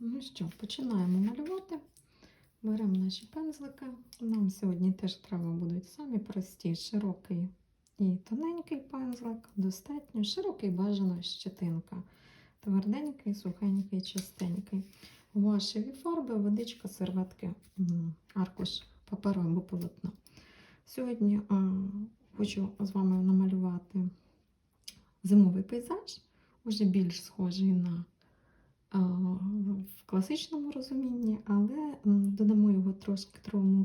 Ну що, починаємо малювати. Беремо наші пензлики. Нам сьогодні теж треба будуть самі прості, широкий і тоненький пензлик, достатньо широкий бажано щетинка. Тверденький, сухенький, чистенький. Вашеві фарби, водичка, серветки, аркуш паперу або полотно. Сьогодні а, хочу з вами намалювати зимовий пейзаж, уже більш схожий на в класичному розумінні, але додамо його трошки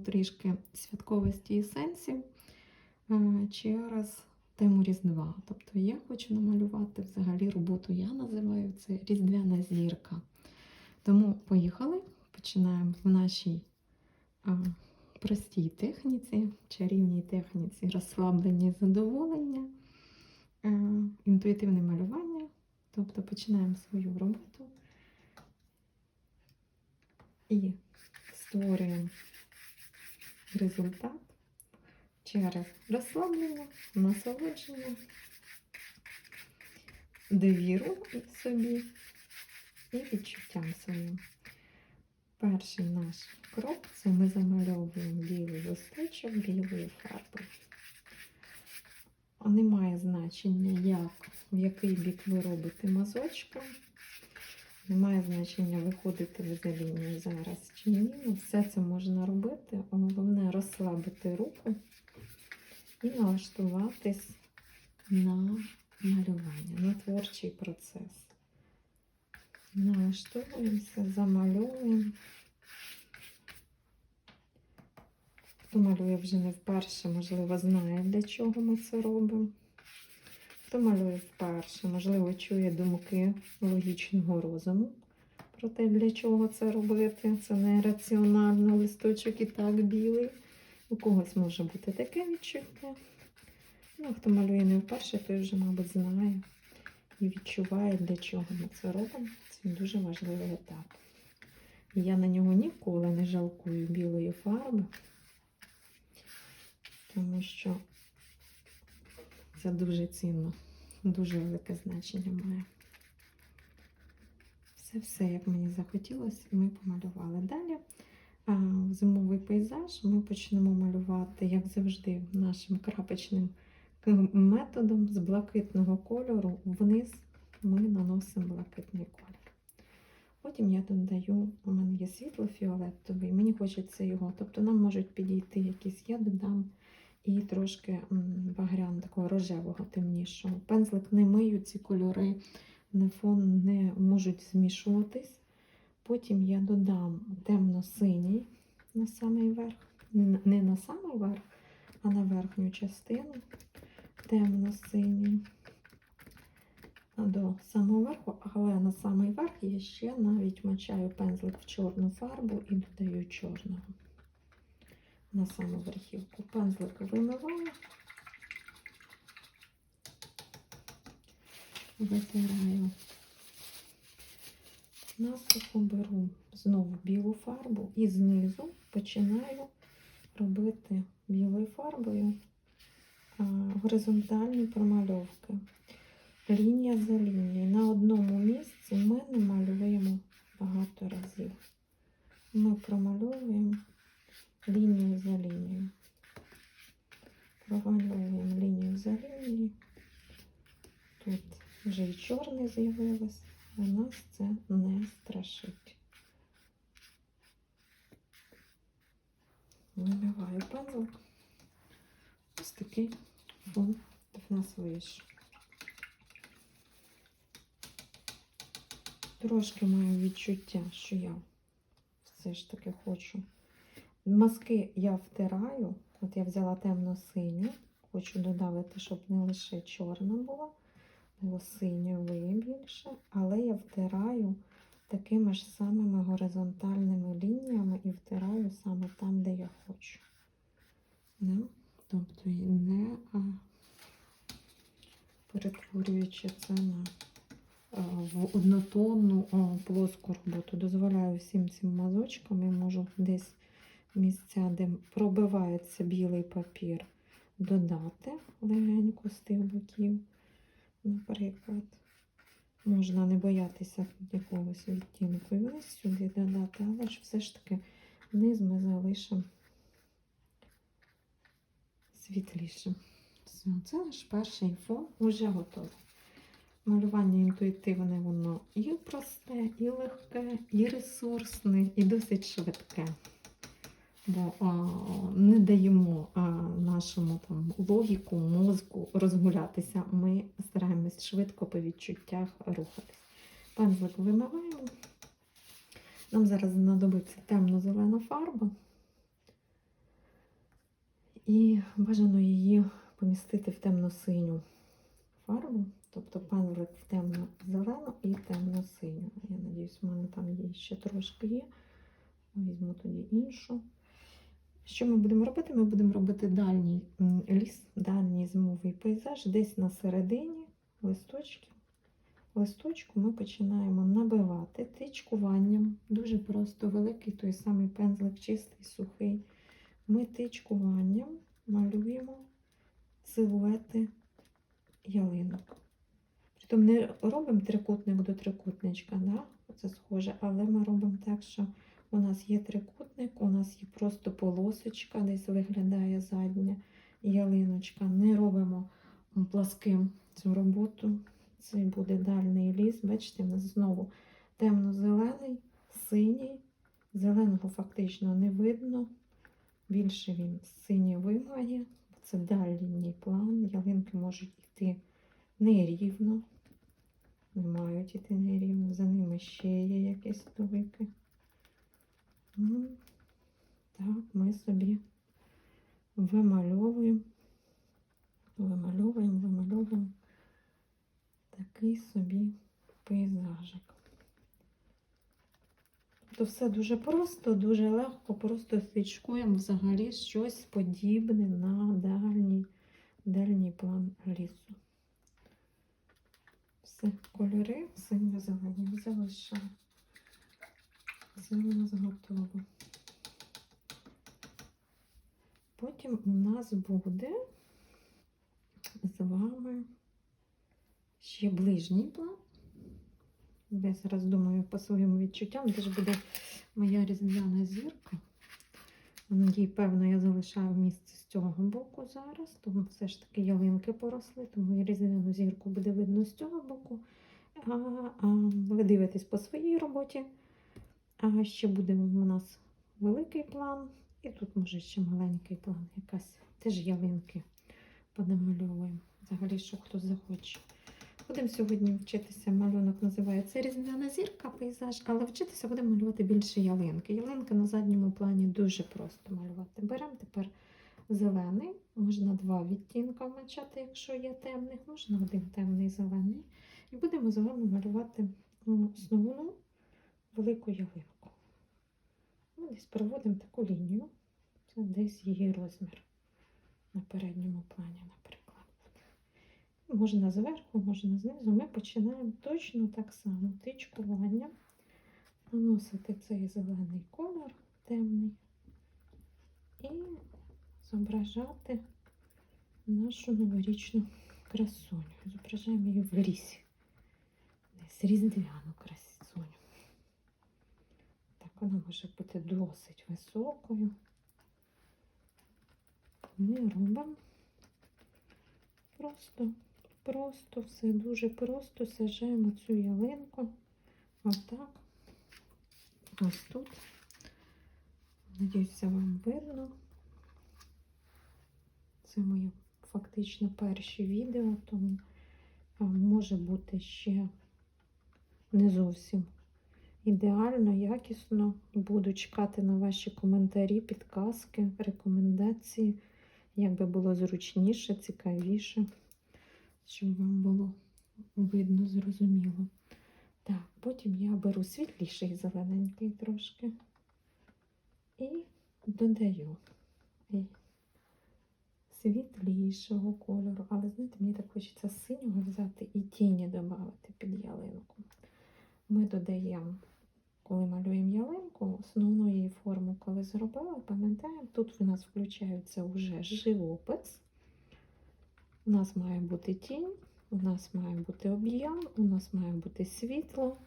трішки святковості і сенсів е, через тему Різдва. Тобто я хочу намалювати взагалі роботу, я називаю це Різдвяна зірка. Тому поїхали, починаємо в нашій простій техніці, чарівній техніці розслаблення і задоволення, е, інтуїтивне малювання. Тобто починаємо свою роботу і створюємо результат через розслаблення, насолодження, довіру собі і відчуттям своїм. Перший наш крок це ми замальовуємо білий листочок білою фарбою. Немає значення, як, в який бік ви робите мазочком. Немає значення, виходите ви за зараз чи ні. Все це можна робити. Головне розслабити руку і налаштуватись на малювання, на творчий процес. Налаштовуємося, замальовуємо. Хто малює вже не вперше, можливо, знає, для чого ми це робимо. Хто малює вперше, можливо, чує думки логічного розуму про те, для чого це робити. Це не раціонально, листочок і так білий. У когось може бути таке відчуття. Ну, хто малює не вперше, той вже, мабуть, знає і відчуває, для чого ми це робимо. Це дуже важливий етап. Я на нього ніколи не жалкую білої фарби, тому що це дуже цінно, дуже велике значення має. Все-все, як мені захотілося, ми помалювали. Далі зимовий пейзаж ми почнемо малювати, як завжди, нашим крапочним методом з блакитного кольору вниз ми наносимо блакитний колір. Потім я додаю, у мене є світло-фіолетовий, мені хочеться його, тобто нам можуть підійти якісь, я додам і трошки багрян такого рожевого темнішого. Пензлик не мию, ці кольори на фон не можуть змішуватись. Потім я додам темно-синій на самий верх, не на самий верх, а на верхню частину темно-синій до самого верху, але на самий верх я ще навіть мочаю пензлик в чорну фарбу і додаю чорного на саму верхівку. Пензлик вимиваю, витираю. Насухо беру знову білу фарбу і знизу починаю робити білою фарбою горизонтальні промальовки. Лінія за лінією. На одному місці ми не малюємо багато разів. Ми промальовуємо лінію за лінією. Промальовуємо лінію за лінією. Тут вже і чорний з'явилось, а нас це не страшить. Вимиваю пензлик. Ось такий фон в нас вийшов. Трошки маю відчуття, що я все ж таки хочу. Маски я втираю. От я взяла темно-синю, хочу додати, щоб не лише чорна була, було синьової більше, але я втираю такими ж самими горизонтальними лініями і втираю саме там, де я хочу. Ну, тобто не а, перетворюючи це на в однотонну о, плоску роботу. Дозволяю всім цим мазочкам і можу десь місця, де пробивається білий папір, додати легенько з тих боків, наприклад. Можна не боятися якогось відтінку і вниз сюди додати, але ж все ж таки низ ми залишимо світлішим. Все, це наш перший фон уже готовий. Малювання інтуїтивне, воно і просте, і легке, і ресурсне, і досить швидке. Бо а, не даємо а, нашому там, логіку, мозку розгулятися. Ми стараємось швидко по відчуттях рухатись. Пензлик вимиваємо. Нам зараз знадобиться темно-зелена фарба. І бажано її помістити в темно-синю фарбу. Тобто пензлик в темно-зелену і темно-синю. Я надіюсь, в мене там є ще трошки є. Візьму тоді іншу. Що ми будемо робити? Ми будемо робити дальній ліс, дальній зимовий пейзаж, десь на середині листочків. Листочку ми починаємо набивати тичкуванням. Дуже просто великий той самий пензлик, чистий, сухий. Ми тичкуванням малюємо силуети ялинок. Притом не робимо трикутник до трикутничка, да? це схоже, але ми робимо так, що у нас є трикутник, у нас є просто полосочка, десь виглядає задня ялиночка. Не робимо пласким цю роботу. Це буде дальний ліс. Бачите, у нас знову темно-зелений, синій. Зеленого фактично не видно. Більше він синєвий має. Це дальній план. Ялинки можуть йти нерівно. Не мають йти нерівно. За ними ще є якісь стовики. Ну, Так, ми собі вимальовуємо, вимальовуємо, вимальовуємо такий собі пейзажик. Тобто все дуже просто, дуже легко, просто свічкуємо взагалі щось подібне на дальній, дальній план лісу. Все, кольори синьо-зелені залишаємо. Це у нас готово. Потім у нас буде з вами ще ближній план. Я зараз думаю по своїм відчуттям, де ж буде моя різдвяна зірка. Їй, певно, я залишаю місце з цього боку зараз, тому все ж таки ялинки поросли, тому і різдвяну зірку буде видно з цього боку. А, а ви дивитесь по своїй роботі. А ще буде у нас великий план, і тут може ще маленький план, якась теж ялинки понамальовуємо. Взагалі, що хто захоче. Будемо сьогодні вчитися. Малюнок називається Різдвяна зірка, пейзаж, але вчитися будемо малювати більше ялинки. Ялинки на задньому плані дуже просто малювати. Беремо тепер зелений, можна два відтінка вмочати, якщо є темних, можна один темний зелений. І будемо з вами малювати ну, основну велику ялинку. Ми десь проводимо таку лінію. Це десь її розмір на передньому плані, наприклад. Можна зверху, можна знизу. Ми починаємо точно так само тичкування, наносити цей зелений колір темний і зображати нашу новорічну красуню. Зображаємо її в лісі. Десь різдвяну красуню. Вона може бути досить високою. Ми робимо просто, просто все дуже просто сажаємо цю ялинку. Отак. Ось тут. Надіюся, вам видно. Це мої фактично перші відео, тому може бути ще не зовсім ідеально, якісно. Буду чекати на ваші коментарі, підказки, рекомендації, як би було зручніше, цікавіше, щоб вам було видно, зрозуміло. Так, потім я беру світліший зелененький трошки і додаю світлішого кольору. Але знаєте, мені так хочеться синього взяти і тіні додати під ялинку. Ми додаємо, коли малюємо ялинку, основну її форму, коли зробили, пам'ятаємо, тут в нас включається вже живопис. У нас має бути тінь, У нас має бути об'єм, у нас має бути світло.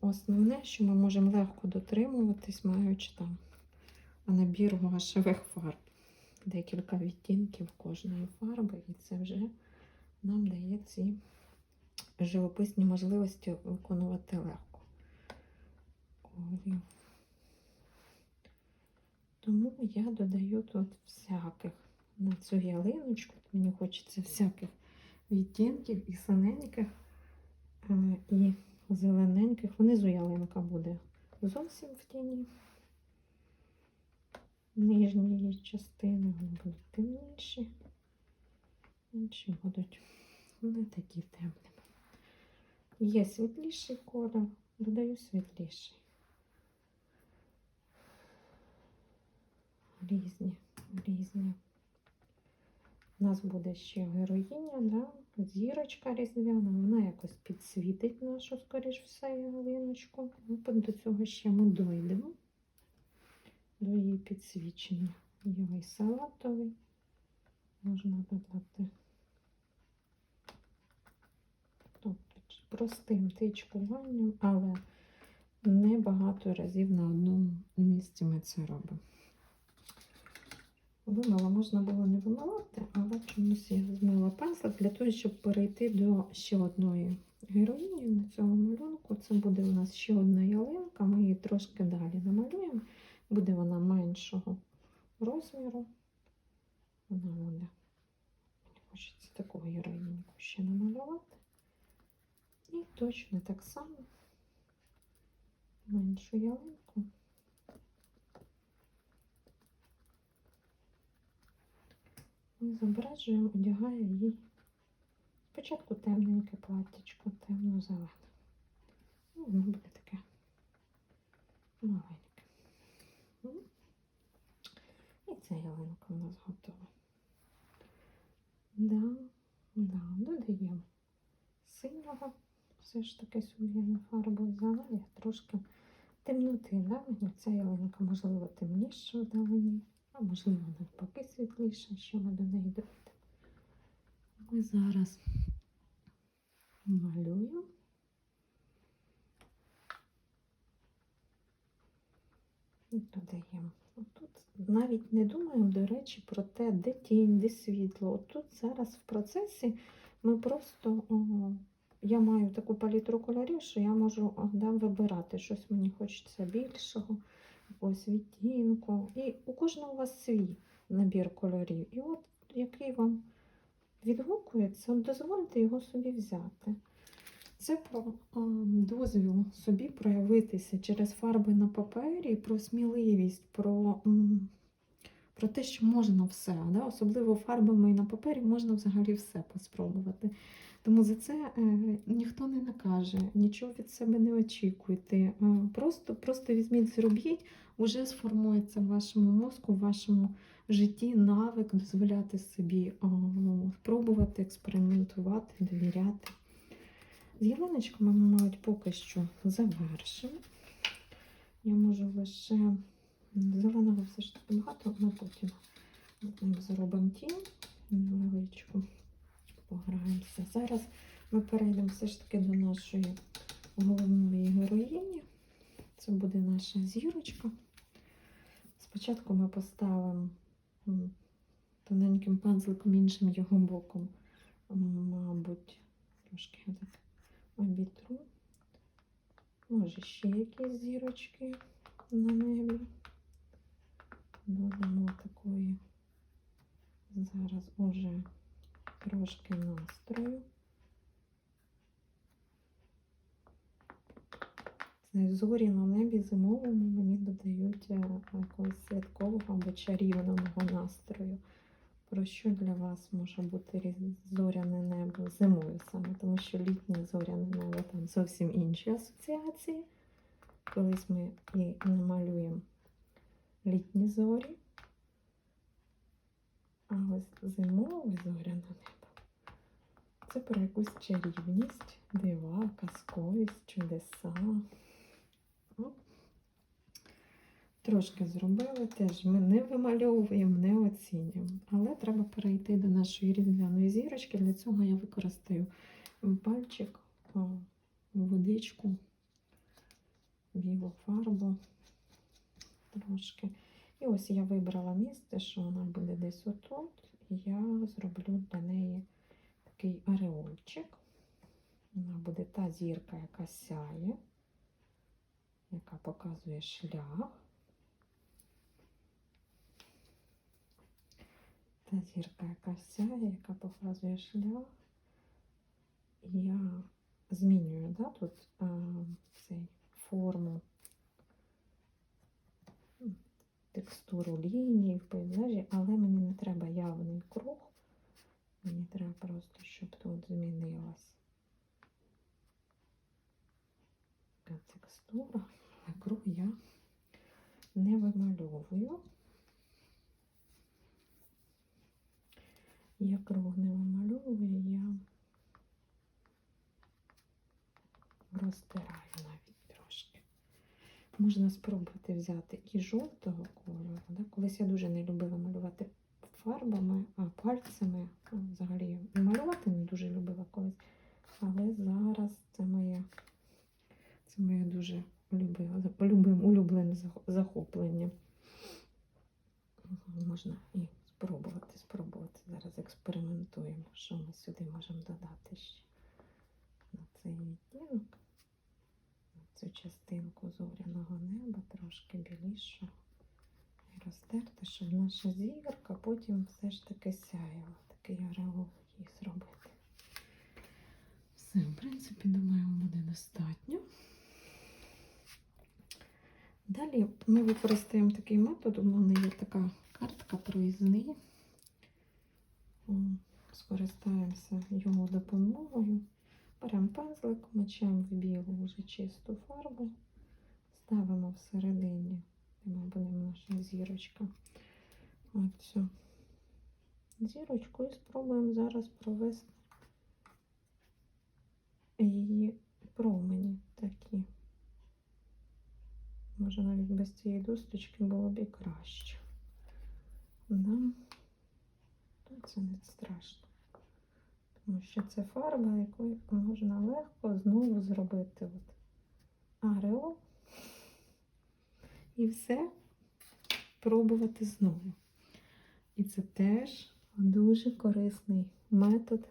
Основне, що ми можемо легко дотримуватись, маючи там набір гуашевих фарб. Декілька відтінків кожної фарби, і це вже нам дає ці живописні можливості виконувати легко. Колів. Тому я додаю тут всяких на цю ялиночку. Мені хочеться всяких відтінків і синеньких, е, і зелененьких. Внизу ялинка буде зовсім в тіні. Нижні її частини вони будуть темніші, інші будуть не такі темними. Є світліший колір, додаю світліший. Різні, різні. У нас буде ще героїня, да? зірочка різдвяна, вона якось підсвітить нашу, скоріш все, ялиночку. Ну, До цього ще ми дойдемо до її підсвічення. І салатовий, можна додати. Тобто простим тичкуванням, але не багато разів на одному місці ми це робимо. Вимила можна було не вимивати, але чомусь я змила пензлик для того, щоб перейти до ще одної героїні на цьому малюнку. Це буде у нас ще одна ялинка, ми її трошки далі намалюємо. Буде вона меншого розміру. Вона буде. Хочеться таку героїнку ще намалювати. І точно так само меншу ялинку. І зображуємо, одягає їй спочатку темненьке платтячко, темно-зелене. Ну, воно буде таке маленьке. І ця ялинка у нас готова. Да, да, додаємо синього. Все ж таки собі на фарбу взяла. Я трошки темноти, да? Мені ця ялинка, можливо, темніша вдалині, а можливо, навпаки світліша, що ми до неї дойдемо. Ми зараз малюємо. І додаємо. Тут навіть не думаємо, до речі, про те, де тінь, де світло. От тут зараз в процесі ми просто, о, я маю таку палітру кольорів, що я можу да, вибирати щось мені хочеться більшого, якогось відтінку. І у кожного у вас свій набір кольорів. І от який вам відгукується, дозвольте його собі взяти. Це про дозвіл собі проявитися через фарби на папері, про сміливість, про, про те, що можна все. Да? Особливо фарбами на папері можна взагалі все поспробувати. Тому за це е, ніхто не накаже, нічого від себе не очікуйте. Е, просто, просто візьміть, зробіть, уже сформується в вашому мозку, в вашому житті навик дозволяти собі о, спробувати, експериментувати, довіряти. З ялиночками ми, мабуть, поки що завершимо. Я можу лише зеленого все ж таки багато, ми потім зробимо тінь невеличку, пограємося. Зараз ми перейдемо все ж таки до нашої головної героїні. Це буде наша зірочка. Спочатку ми поставимо тоненьким пензликом іншим його боком, мабуть, трошки так обітру. Може, ще якісь зірочки на небі. Додамо такої зараз уже трошки настрою. Зорі на небі зимовому мені додають е, якогось святкового або чарівного настрою. Про що для вас може бути зоряне небо зимою саме, тому що літнє зоряне небо там зовсім інші асоціації. Колись ми і намалюємо літні зорі, а ось зимове зоряне небо це про якусь чарівність, дива, казковість, чудеса. О. Трошки зробили, теж ми не вимальовуємо, не оцінюємо. Але треба перейти до нашої різдвяної зірочки. Для цього я використаю пальчик, водичку, білу фарбу трошки. І ось я вибрала місце, що вона буде десь отут. І я зроблю для неї такий ореольчик. Вона буде та зірка, яка сяє, яка показує шлях. Та зірка, яка сяє, яка показує шлях. Я змінюю да, тут а, цей форму, текстуру лінії в пейзажі, але мені не треба явний круг. Мені треба просто, щоб тут змінилась текстура. А круг я не вимальовую. Я круг не вимальовую, я розтираю навіть трошки. Можна спробувати взяти і жовтого кольору. Да? Колись я дуже не любила малювати фарбами, а пальцями. Взагалі малювати не дуже любила колись. Але зараз це моє, це моє дуже любим, улюблене захоплення. Можна і спробувати, спробувати. Зараз експериментуємо, що ми сюди можемо додати ще на цей відтінок, на цю частинку зоряного неба, трошки білішу. І розтерти, щоб наша зірка потім все ж таки сяяла. Такий ореол їй зробити. Все, в принципі, думаю, буде достатньо. Далі ми використаємо такий метод. У мене є така картка проїзний. Скористаємося його допомогою. Беремо пензлик, мочаємо в білу вже чисту фарбу, ставимо всередині, де ми будемо наша зірочка. Оцю зірочку і спробуємо зараз провести її промені такі. Може навіть без цієї досточки було б і краще. Да? Це не страшно. Тому що це фарба, якою можна легко знову зробити от ареол і все пробувати знову. І це теж дуже корисний метод,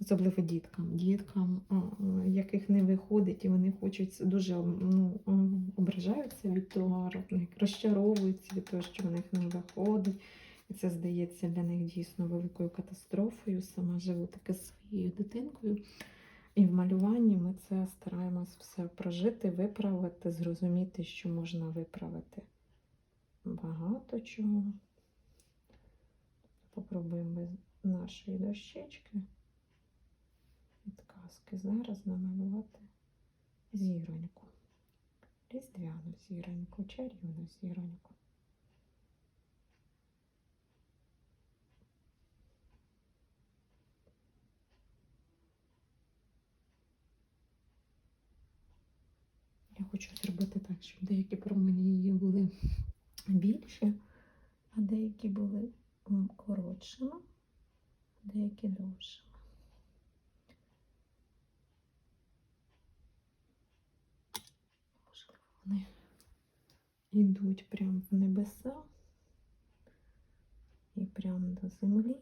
особливо діткам. Діткам, яких не виходить, і вони хочуть дуже ну, ображаються від того, розчаровуються від того, що в них не виходить. І це здається для них дійсно великою катастрофою. Сама живу таке зі своєю дитинкою. І в малюванні ми це стараємось все прожити, виправити, зрозуміти, що можна виправити багато чого. Попробуємо без нашої дощечки казки зараз намалювати зіроньку. Різдвяну зіроньку, чарівну зіроньку. Я хочу зробити так, щоб деякі промені її були більші, а деякі були коротшими, а деякі довшими. Вони йдуть прямо в небеса і прямо до землі,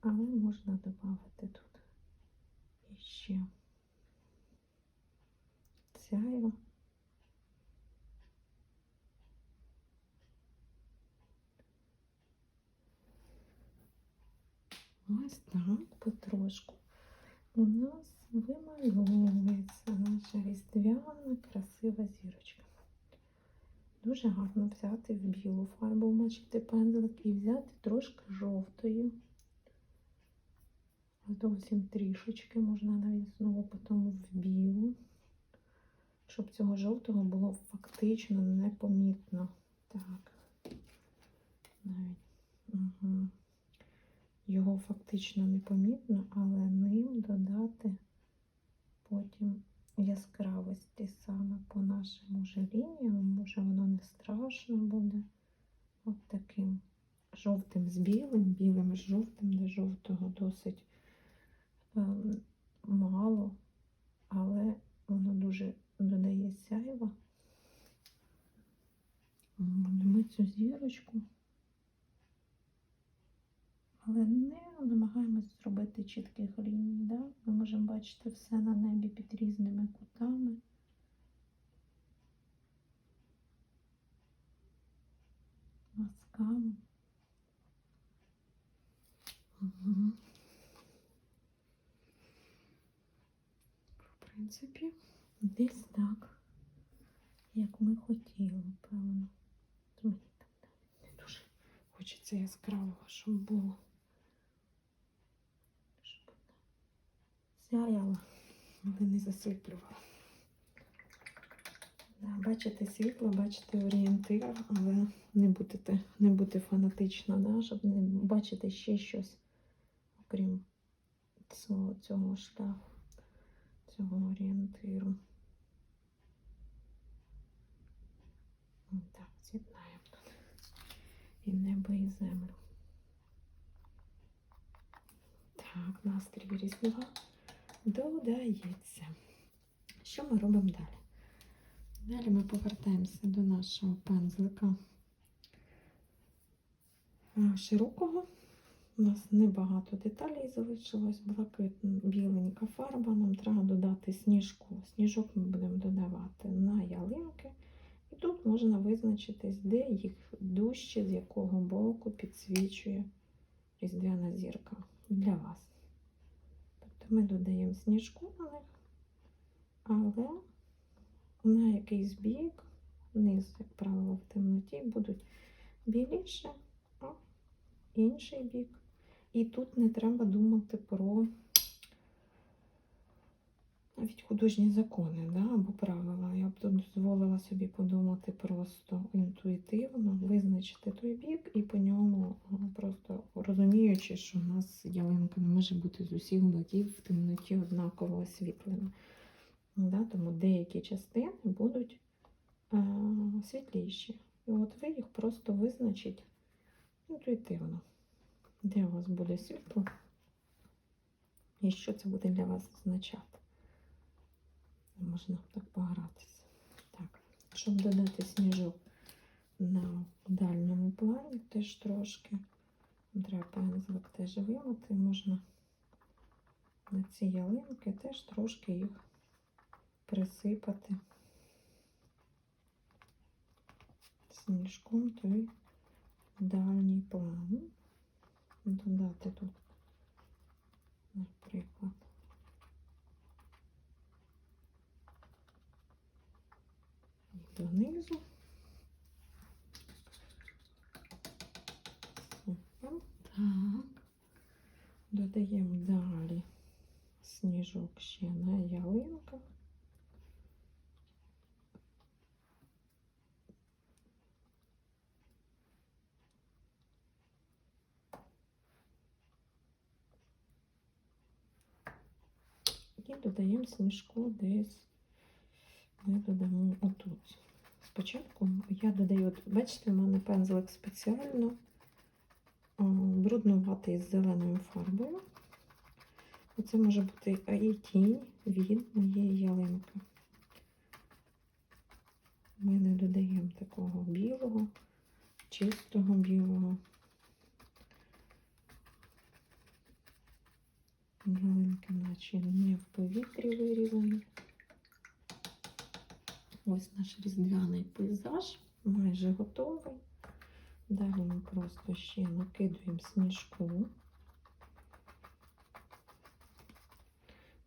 але можна додати тут іще сяйво. Ось так, потрошку. У нас вимальовується наша різдвяна красива зірочка. Дуже гарно взяти в білу фарбу, вмочити пензлик і взяти трошки жовтої. Зовсім трішечки, можна навіть знову потім в білу, щоб цього жовтого було фактично непомітно. Так. Навіть. Угу. Його фактично непомітно, але ним додати потім яскравості. саме по нашим же лініям. Може воно не страшно буде. От таким жовтим з білим, білим з жовтим, де жовтого досить ем, мало, але воно дуже додає сяйва. Будемо цю зірочку. Але не намагаємось зробити чітких ліній. Да? Ми можемо бачити все на небі під різними кутами. Мазками. Угу. В принципі, десь так, як ми хотіли, певно. Мені там навіть не дуже хочеться яскравого, щоб було. Щоб вона сяяла, але не засліплювала. Да, бачите світло, бачите орієнтир, але не будете, не бути фанатично, да, щоб не бачити ще щось, окрім цього, цього шляху, цього орієнтиру. Так, з'єднаємо тут і небо, і землю. Так, настрій Різдва додається. Що ми робимо далі? Далі ми повертаємося до нашого пензлика широкого. У нас небагато деталей залишилось, блакитна біленька фарба. Нам треба додати сніжку. Сніжок ми будемо додавати на ялинки. І тут можна визначитись, де їх дужче, з якого боку підсвічує різдвяна зірка для вас. Ми додаємо сніжку на них, але на якийсь бік, низ, як правило, в темноті будуть біліше, а інший бік. І тут не треба думати про навіть художні закони да, або правила. Я б тут дозволила собі подумати просто інтуїтивно, визначити той бік і по ньому просто розуміючи, що у нас ялинка не може бути з усіх боків в темноті однаково освітлена. Да, тому деякі частини будуть е, світліші. І от ви їх просто визначите інтуїтивно, де у вас буде світло і що це буде для вас означати. Можна так погратися. Так, щоб додати сніжок на дальньому плані, теж трошки треба пензлик теж вимити, можна на ці ялинки теж трошки їх присипати сніжком той дальній план. Додати тут, наприклад, донизу. Так. Додаємо далі сніжок ще на ялинках. І додаємо сніжку десь ми додамо отут. Спочатку я додаю, от, бачите, в мене пензлик спеціально бруднуватий з зеленою фарбою. Оце може бути і тінь від моєї ялинки. Ми не додаємо такого білого, чистого білого. Ялинки наче не в повітрі вирізані. Ось наш різдвяний пейзаж майже готовий. Далі ми просто ще накидуємо сніжку.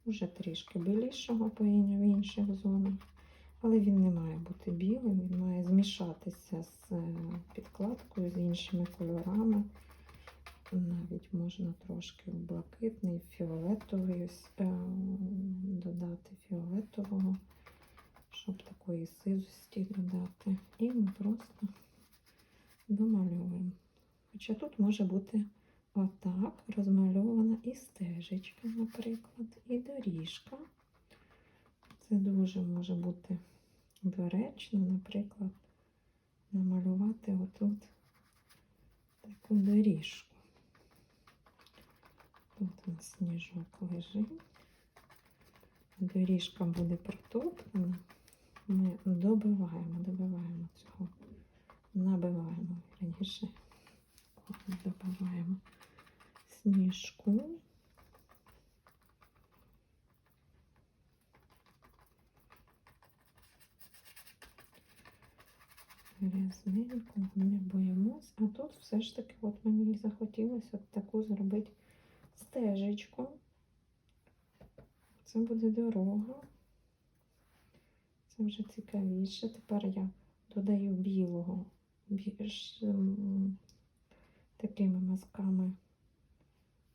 Уже трішки білішого по інших зонах, але він не має бути білим, він має змішатися з е, підкладкою, з іншими кольорами. Навіть можна трошки блакитний, фіолетовий ось, е, додати фіолетового, щоб такої сизості додати. І ми просто домальовуємо. Хоча тут може бути отак розмальована і стежечка, наприклад, і доріжка. Це дуже може бути доречно, наприклад, намалювати отут таку доріжку. Тут у нас сніжок лежить. Доріжка буде протоптана. Ми добиваємо, добиваємо цього. Набиваємо раніше. Добиваємо сніжку. Рязненько, не боїмось. А тут все ж таки, от мені захотілося от таку зробити стежечку. Це буде дорога. Це вже цікавіше. Тепер я додаю білого більш м, такими мазками,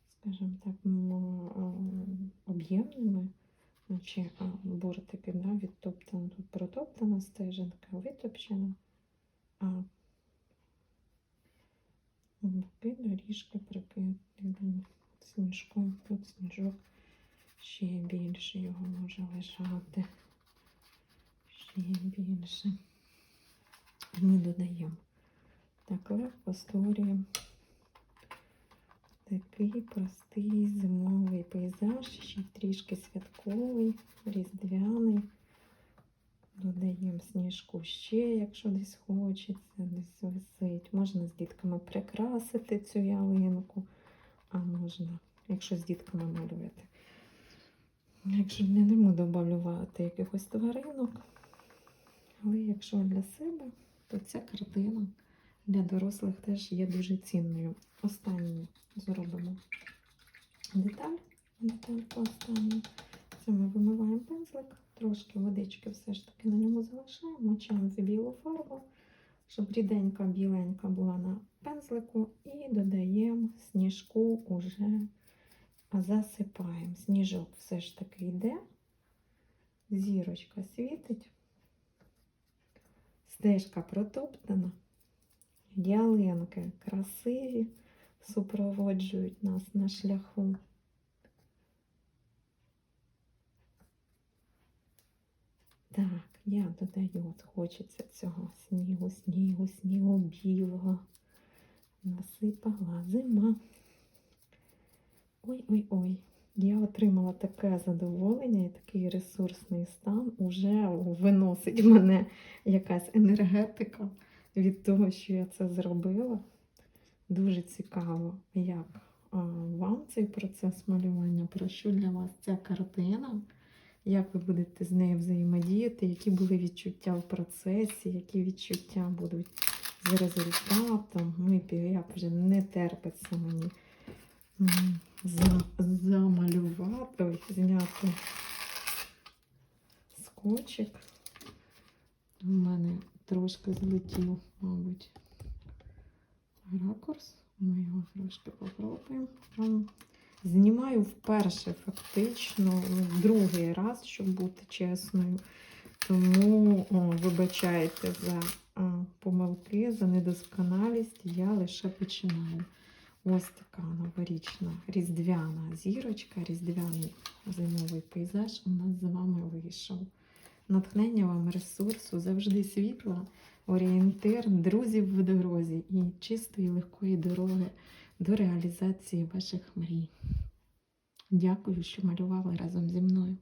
скажімо так, м, об'ємними. Наче а, бортики да, відтоптано, тут протоптана стежинка, витопчена, а боки доріжки прикидані сніжком. Тут сніжок ще більше його може лежати. Більше. Ми додаємо. Так, легко створюємо такий простий зимовий пейзаж, ще трішки святковий, різдвяний. Додаємо сніжку ще, якщо десь хочеться, десь висить. Можна з дітками прикрасити цю ялинку, а можна, якщо з дітками малювати. Якщо не будемо додавати якихось тваринок, але якщо для себе, то ця картина для дорослих теж є дуже цінною. Останню зробимо деталь. Детальку останню. Це ми вимиваємо пензлик, трошки водички все ж таки на ньому залишаємо, мочаємо в білу фарбу, щоб ріденька біленька була на пензлику, і додаємо сніжку уже засипаємо. Сніжок все ж таки йде, зірочка світить, стежка протоптана, ялинки красиві супроводжують нас на шляху. Так, я додаю, от хочеться цього снігу, снігу, снігу білого. Насипала зима. Ой-ой-ой, я отримала таке задоволення і такий ресурсний стан. Уже виносить мене якась енергетика від того, що я це зробила. Дуже цікаво, як вам цей процес малювання, про що для вас ця картина, як ви будете з нею взаємодіяти, які були відчуття в процесі, які відчуття будуть з результатом. Ну, і як вже не терпиться мені замалювати, зняти скотчик. У мене трошки злетів, мабуть, ракурс. Ми його трошки попробуємо. Знімаю вперше, фактично, другий раз, щоб бути чесною. Тому о, вибачайте за помилки, за недосконалість. Я лише починаю. Ось така новорічна різдвяна зірочка, різдвяний зимовий пейзаж у нас з вами вийшов. Натхнення вам ресурсу, завжди світла, орієнтир, друзів в дорозі і чистої легкої дороги до реалізації ваших мрій. Дякую, що малювали разом зі мною.